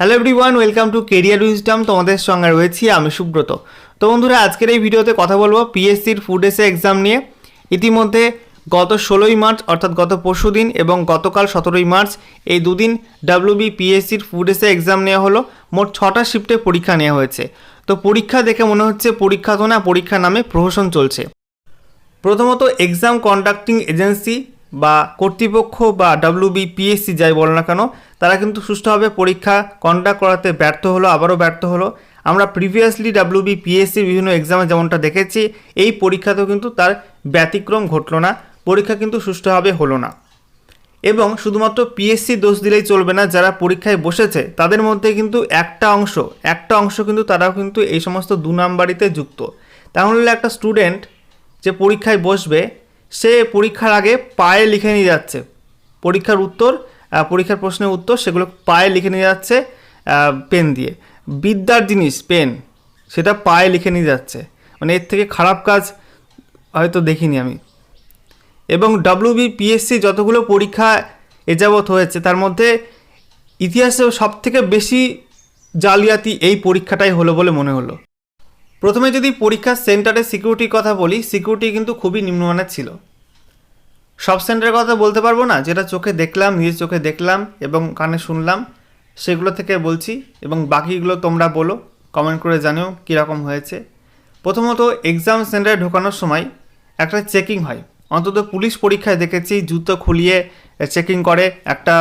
Hello everyone welcome to career wisdom তোমাদের সঙ্গে রয়েছি আমি সুব্রত। তো বন্ধুরা, আজকের এই ভিডিওতে কথা বলব পিএসসির ফুড এসে এক্সাম নিয়ে। ইতিমধ্যে গত ষোলোই মার্চ, অর্থাৎ গত পরশু দিন এবং গতকাল সতেরোই মার্চ, এই দুদিন ডাব্লিউবি পিএসসির ফুড এসে এক্সাম নেওয়া হলো। মোট ছটা শিফটে পরীক্ষা নেওয়া হয়েছে। তো পরীক্ষা দেখে মনে হচ্ছে পরীক্ষা তো না পরীক্ষা নামে প্রহসন চলছে। প্রথমত এক্সাম কন্ডাক্টিং এজেন্সি বা কর্তৃপক্ষ বা ডাব্লিউবি পিএসসি যাই বল না কেন, তারা কিন্তু সুষ্ঠুভাবে পরীক্ষা কন্ডাক্ট করাতে ব্যর্থ হলো, আবারও ব্যর্থ হলো। আমরা প্রিভিয়াসলি ডাব্লিউবি পিএসসির বিভিন্ন এক্সামে যেমনটা দেখেছি, এই পরীক্ষাতেও কিন্তু তার ব্যতিক্রম ঘটলো না, পরীক্ষা কিন্তু সুষ্ঠুভাবে হলো না। এবং শুধুমাত্র পিএসসি দোষ দিলেই চলবে না, যারা পরীক্ষায় বসেছে, তাদের মধ্যে কিন্তু একটা অংশ একটা অংশ কিন্তু তারাও কিন্তু এই সমস্ত দু নাম্বারিতে যুক্ত। তাহলে একটা স্টুডেন্ট যে পরীক্ষায় বসবে সে পরীক্ষার আগে পায়ে লিখে নিয়ে যাচ্ছে। পরীক্ষার উত্তর পরীক্ষার প্রশ্নের উত্তর সেগুলো পায়ে লিখে নিয়ে যাচ্ছে পেন দিয়ে। বিদ্যার জিনিস, পেন, সেটা পায়ে লিখে নিয়ে যাচ্ছে। মানে এর থেকে খারাপ কাজ হয়তো দেখিনি আমি। এবং ডাব্লিউবি পিএসসি যতগুলো পরীক্ষা এ যাবৎ হয়েছে, তার মধ্যে ইতিহাসে সব থেকে বেশি জালিয়াতি এই পরীক্ষাটাই হলো বলে মনে হলো। প্রথমে যদি পরীক্ষার সেন্টারের সিকিউরিটির কথা বলি, সিকিউরিটি কিন্তু খুবই নিম্নমানের ছিল। সব সেন্টারের কথা বলতে পারব না, যেটা চোখে দেখলাম নিজের চোখে দেখলাম এবং কানে শুনলাম, সেগুলো থেকে বলছি এবং বাকিগুলো তোমরা বলো কমেন্ট করে জানিও কীরকম হয়েছে। প্রথমত এক্সাম সেন্টারে ঢোকানোর সময় একটা চেকিং হয়। অন্তত পুলিশ পরীক্ষায় দেখেছি, জুতো খুলিয়ে চেকিং করে, একটা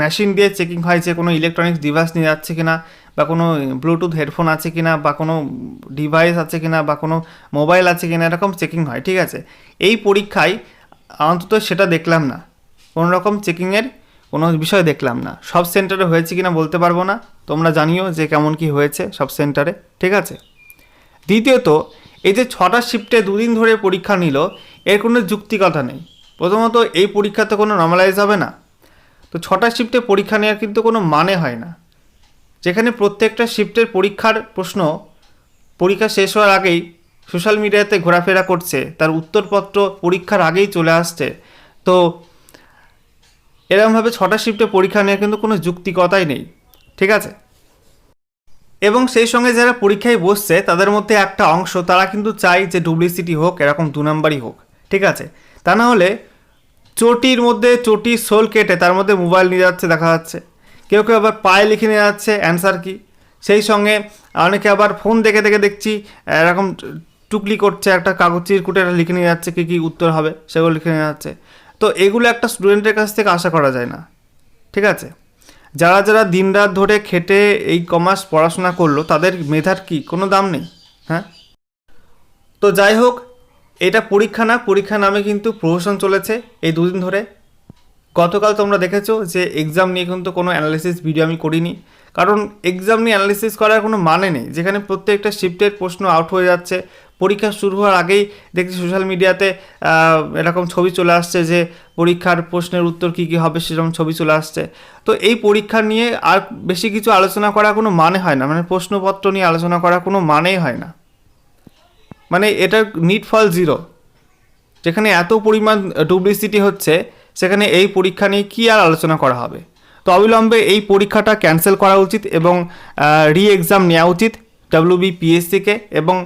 মেশিন দিয়ে চেকিং হয় যে কোনো ইলেকট্রনিক্স ডিভাইস নিয়ে যাচ্ছে কিনা। বা কোনো ব্লুটুথ হেডফোন আছে কি না বা কোনো ডিভাইস আছে কি না বা কোনো মোবাইল আছে কি না এরকম চেকিং হয়, ঠিক আছে? এই পরীক্ষায় অন্তত সেটা দেখলাম না। কোনো রকম চেকিংয়ের কোনো বিষয় দেখলাম না। সব সেন্টারে হয়েছে কি না বলতে পারব না। তোমরা জানিও যে কেমন কি হয়েছে সব সেন্টারে ঠিক আছে? দ্বিতীয়ত, এই যে ছটা শিফটে দুদিন ধরে পরীক্ষা নিল, এর কোনো যুক্তিকতা নেই। প্রথমত, এই পরীক্ষা তো কোনো নর্মালাইজ হবে না। তো ছটা শিফটে পরীক্ষা নেওয়ার কিন্তু কোনো মানে হয় না। যেখানে প্রত্যেকটা শিফটের পরীক্ষার প্রশ্ন পরীক্ষা শেষ হওয়ার আগেই সোশ্যাল মিডিয়াতে ঘোরাফেরা করছে। তার উত্তরপত্র পরীক্ষার আগেই চলে আসছে। তো এরকমভাবে ছটা শিফটে পরীক্ষা নেওয়ার কিন্তু কোনো যুক্তিকতাই নেই। ঠিক আছে? এবং সেই সঙ্গে যারা পরীক্ষায় বসছে, তাদের মধ্যে একটা অংশ তারা কিন্তু চায় যে ডুপ্লিসিটি হোক, এরকম দু নাম্বারই হোক। ঠিক আছে? তা না হলে চটির মধ্যে চটির সোল কেটে তার মধ্যে মোবাইল নিয়ে যাচ্ছে দেখা যাচ্ছে। কেউ কেউ আবার পায়ে লিখে নিয়ে যাচ্ছে অ্যান্সার কি? সেই সঙ্গে অনেকে আবার ফোন দেখে দেখে দেখছি, এরকম টুকলি করছে, একটা কাগজ চিরকুটে লিখে নিয়ে যাচ্ছে, কী কী উত্তর হবে, সেগুলো লিখে নিয়ে যাচ্ছে। তো এগুলো একটা স্টুডেন্টের কাছ থেকে আশা করা যায় না, ঠিক আছে? যারা যারা দিনরাত ধরে খেটে এই কমার্স পড়াশোনা করল, তাদের মেধার কি? কোনো দাম নেই হ্যাঁ? তো যাই হোক, এটা পরীক্ষা না, পরীক্ষা নামে কিন্তু প্রহসন চলেছে এই দুদিন ধরে। গতকাল তোমরা দেখেছ যে এক্সাম নিয়ে কিন্তু কোনো অ্যানালিসিস ভিডিও আমি করিনি। কারণ এক্সাম নিয়ে অ্যানালিসিস করার কোনো মানে নেই। যেখানে প্রত্যেকটা শিফটের প্রশ্ন আউট হয়ে যাচ্ছে। পরীক্ষা শুরু হওয়ার আগেই দেখছি সোশ্যাল মিডিয়াতে এরকম ছবি চলে আসছে যে পরীক্ষার প্রশ্নের উত্তর কী কী হবে সেরকম ছবি চলে আসছে। তো এই পরীক্ষা নিয়ে আর বেশি কিছু আলোচনা করা কোনো মানে হয় না। মানে প্রশ্নপত্র নিয়ে আলোচনা করা কোনো মানেই হয় না। মানে এটা নিট ফল জিরো যেখানে এত পরিমাণ ডুপ্লিসিটি হচ্ছে সেখানে এই পরীক্ষা নিয়ে কী আর আলোচনা করা হবে? তো অবিলম্বে এই পরীক্ষাটা ক্যান্সেল করা উচিত এবং রি এক্সাম নেওয়া উচিত ডাব্লিউবি পিএসসিকে এবং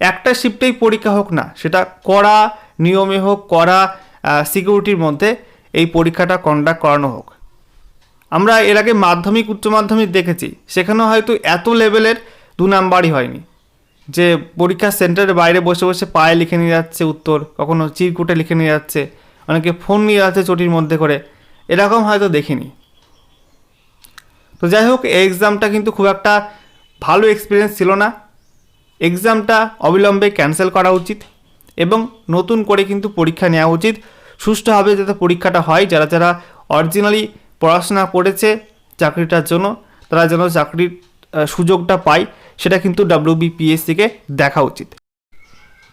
একটা শিফটেই পরীক্ষা হোক না, সেটা কড়া নিয়মে হোক করা সিকিউরিটির মধ্যে এই পরীক্ষাটা কন্ডাক্ট করানো হোক। আমরা এর আগে মাধ্যমিক, উচ্চ মাধ্যমিক দেখেছি, সেখানেও হয়তো এত লেভেলের দু নাম্বারই হয়নি। যে পরীক্ষা সেন্টারের বাইরে বসে বসে পায়ে লিখে নিয়ে যাচ্ছে উত্তর, কখনো চিরকুটে লিখে নিয়ে যাচ্ছে অনেকে ফোন নিয়ে যাচ্ছে চটির মধ্যে করে। এরকম হয়তো দেখিনি। তো যাই হোক, এই এক্সামটা কিন্তু খুব একটা ভালো এক্সপিরিয়েন্স ছিল না। এক্সামটা অবিলম্বে ক্যান্সেল করা উচিত এবং নতুন করে কিন্তু পরীক্ষা নেওয়া উচিত। সুষ্ঠুভাবে যাতে পরীক্ষাটা হয়, যারা যারা অরিজিনালি পড়াশোনা করেছে চাকরিটার জন্য, তারা যেন চাকরির সুযোগটা পায়, সেটা কিন্তু ডাব্লিউবিপিএসসিকে দেখা উচিত।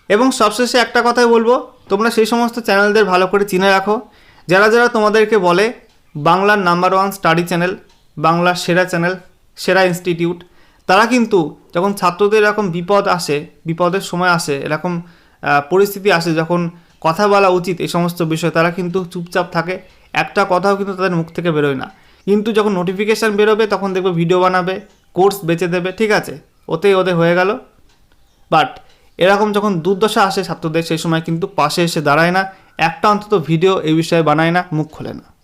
এবং সবশেষে একটা কথাই বলব তোমরা সেই সমস্ত চ্যানেলদের ভালো করে চিনে রাখো। যারা যারা তোমাদেরকে বলে বাংলার নাম্বার ওয়ান স্টাডি চ্যানেল, বাংলার সেরা চ্যানেল, সেরা ইনস্টিটিউট, তারা কিন্তু যখন ছাত্রদের এরকম বিপদ আসে, বিপদের সময় আসে, এরকম পরিস্থিতি আসে, যখন কথা বলা উচিত এই সমস্ত বিষয়, তারা কিন্তু চুপচাপ থাকে। একটা কথাও কিন্তু তাদের মুখ থেকে বেরোয় না। কিন্তু যখন নোটিফিকেশান বেরোবে, তখন দেখবে ভিডিও বানাবে কোর্স বেচে দেবে, ঠিক আছে? ওতেই ওদের হয়ে গেল। বাট এরকম যখন দুর্দশা আসে ছাত্রদের, সেই সময় কিন্তু পাশে এসে দাঁড়ায় না, একটা অন্তত ভিডিও এই বিষয়ে বানায় না, মুখ খোলে না।